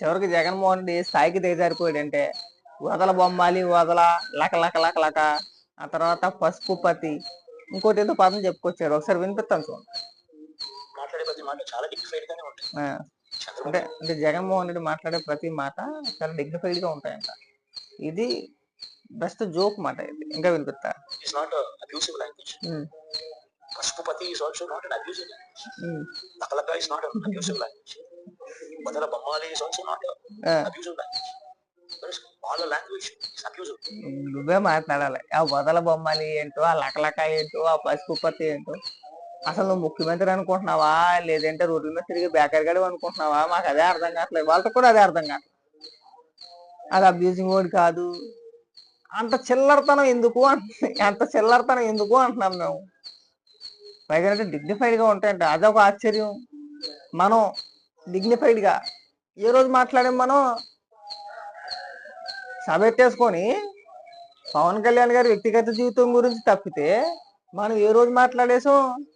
చివరికి జగన్మోహన్ రెడ్డి స్థాయికి దిగజారిపోయాడంటే వదల బొమ్మాలి వదల లక లక లక లక. ఆ తర్వాత పసుపు పతి. ఇంకోటి ఏదో పదం చెప్పుకొచ్చారు. ఒకసారి వినిపిస్తాను చూడండి. అంటే అంటే జగన్మోహన్ రెడ్డి మాట్లాడే ప్రతి మాట చాలా డిగ్నిఫైడ్గా ఉంటాయంట. ఇది బెస్ట్ జోక్ మాట ఇది. ఇంకా వినిపిస్తా? Is not abusive language um, Pashupati is also not an abusive language లకలక is not an abusive language బదల బొమ్మాలి వాళ్ళ లాంగ్వేజ్ ఇస్ అబ్యూసివ్ నువ్వే మాట్లాడాలి. ఆ వదల బొమ్మలి ఏంటో ఆ లకలక ఏంటో ఆ పసుపు పత్తి ఏంటో. అసలు నువ్వు ముఖ్యమంత్రి అనుకుంటున్నావా? లేదంటే రోడ్ల మీద తిరిగి బేకర్ గడి అనుకుంటున్నావా? మాకు అదే అర్థం కావట్లేదు. వాళ్ళతో కూడా అదే అర్థం కావట్లేదు. అది అబ్యూజింగ్ వర్డ్ కాదు. అంత చిల్లరతనం ఎందుకు అంత చిల్లరతనం ఎందుకు అంటున్నాం మేము? పైగా అంటే dignified గా ఉంటాయంట. అదొక ఆశ్చర్యం. మనం డిగ్నిఫైడ్గా ఏ రోజు మాట్లాడాం మనం? సభెత్తేసుకొని పవన్ కళ్యాణ్ గారి వ్యక్తిగత జీవితం గురించి తప్పితే మనం ఏ రోజు మాట్లాడేసాం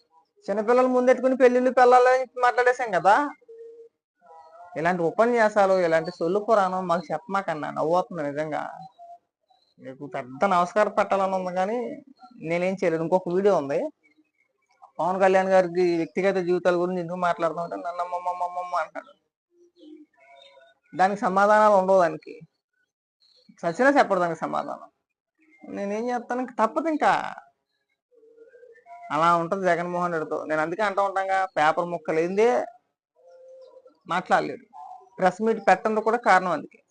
చిన్నపిల్లలు ముందెట్టుకుని పెళ్ళిళ్ళు పిల్లలని మాట్లాడేసాం కదా? ఇలాంటి ఉపన్యాసాలు ఇలాంటి సొల్లు పురాణం మాకు చెప్పమాకన్నా నవ్వుతుంది నిజంగా. మీకు పెద్ద నమస్కారం పెట్టాలని ఉంది కానీ నేనేం చేయలేదు. ఇంకొక వీడియో ఉంది. పవన్ కళ్యాణ్ గారికి వ్యక్తిగత జీవితాల గురించి ఎందుకు మాట్లాడుతుంటే నన్ను అమ్మమ్మమ్మమ్మ అంటాడు. దానికి సమాధానాలు ఉండవు దానికి. సచినా చెప్పడు దానికి సమాధానం. నేనేం చేస్తాను? ఇంక తప్పదు ఇంకా. అలా ఉంటుంది జగన్మోహన్ రెడ్డితో. నేను అందుకే అంటూ ఉంటాగా పేపర్ ముక్కలేందే మాట్లాడలేడు ప్రెస్ మీట్ పెట్టడం కూడా కారణం అందుకే.